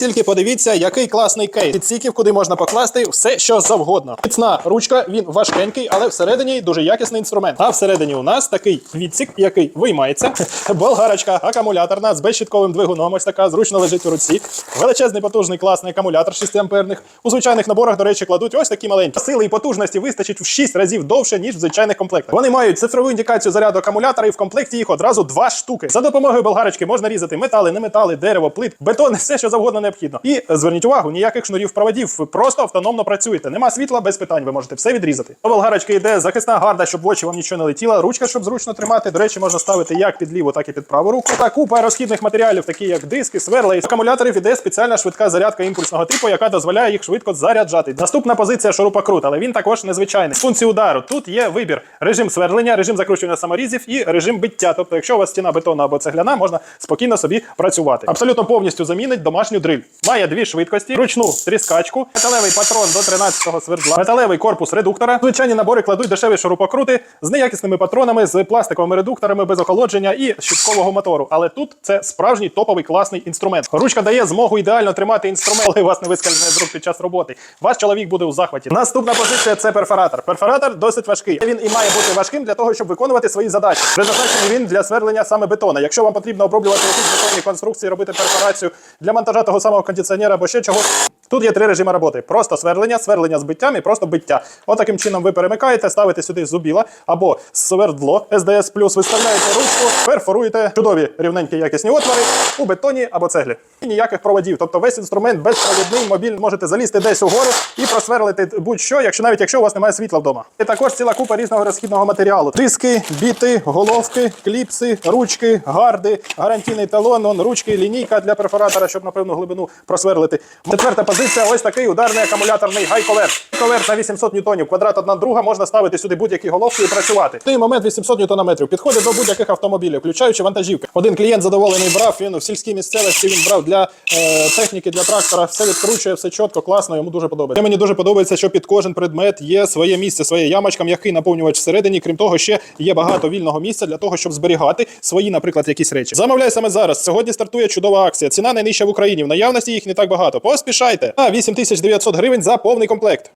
Тільки подивіться, який класний кейс. Підсіків, куди можна покласти все, що завгодно. Міцна ручка, він важкенький, але всередині дуже якісний інструмент. А всередині у нас такий відсік, який виймається. Болгарочка акумуляторна з безщітковим двигуном. Ось така зручно лежить у руці. Величезний потужний класний акумулятор 6 амперних. У звичайних наборах, до речі, кладуть ось такі маленькі. Сили і потужності вистачить в 6 разів довше, ніж в звичайних комплектах. Вони мають цифрову індикацію заряду акумулятора, і в комплекті їх одразу два штуки. За допомогою болгарочки можна різати метали, неметали, дерево, плит, бетон, все, що завгодно необхідно. І зверніть увагу, ніяких шнурів проводів. Ви просто автономно працюєте. Нема світла без питань. Ви можете все відрізати. До болгарочки йде захисна гарда, щоб в очі вам нічого не летіло. Ручка, щоб зручно тримати. До речі, можна ставити як під ліву, так і під праву руку. Та купа розхідних матеріалів, такі як диски, сверла і акумуляторів іде спеціальна швидка зарядка імпульсного типу, яка дозволяє їх швидко заряджати. Наступна позиція шурупокрут, але він також незвичайний. Функції удару тут є вибір: режим сверлення, режим закручування саморізів і режим биття. Тобто, якщо у вас стіна бетонна або цегляна, можна спокійно собі працювати. Абсолютно повністю замінить домашню дриль. Має дві швидкості, ручну тріскачку, металевий патрон до 13-го свердла, металевий корпус редуктора. Звичайні набори кладуть дешеві шурупокрути з неякісними патронами, з пластиковими редукторами без охолодження і щиткового мотору. Але тут це справжній топовий класний інструмент. Ручка дає змогу ідеально тримати інструмент, коли вас не вискальзне з рук під час роботи. Ваш чоловік буде у захваті. Наступна позиція це перфоратор. Перфоратор досить важкий. Він і має бути важким для того, щоб виконувати свої задачі. Призначений він для сверлення саме бетона. Якщо вам потрібно оброблювати якісь бетонні конструкції, робити перфорацію для монтажа того самого кондиціонера або ще чогось. Тут є три режими роботи: просто сверлення, сверлення з биттям і просто биття. Отаким чином ви перемикаєте, ставите сюди зубіла або свердло SDS+, виставляєте ручку, перфоруєте чудові рівненькі якісні отвори у бетоні або цеглі. І ніяких проводів. Тобто весь інструмент безпровідний, мобільний, можете залізти десь угору і просверлити будь-що, якщо навіть якщо у вас немає світла вдома. І також ціла купа різного розхідного матеріалу: диски, біти, головки, кліпси, ручки, гарди, гарантійний талон, ручки, лінійка для перфоратора, щоб на певну глибину просверлити. Четверта позиція ось такий ударний акумуляторний гайковерт. Коверт на 800 ньютонів, квадрат одна друга, можна ставити сюди будь-які головки і працювати. В той момент 800 ньютонометрів підходить до будь-яких автомобілів, включаючи вантажівки. Один клієнт задоволений брав, він в сільській місцевості він брав для е, техніки, для трактора, все відкручує, все чітко, класно, йому дуже подобається. Мені дуже подобається, що під кожен предмет є своє місце, своє ямочка, м'який наповнювач всередині. Крім того, ще є багато вільного місця для того, щоб зберігати свої, наприклад, якісь речі. Замовляй саме зараз. Сьогодні стартує чудова акція. Ціна найнижча в Україні. В наявності їх не так багато. Поспішайте. А 8900 гривень за повний комплект.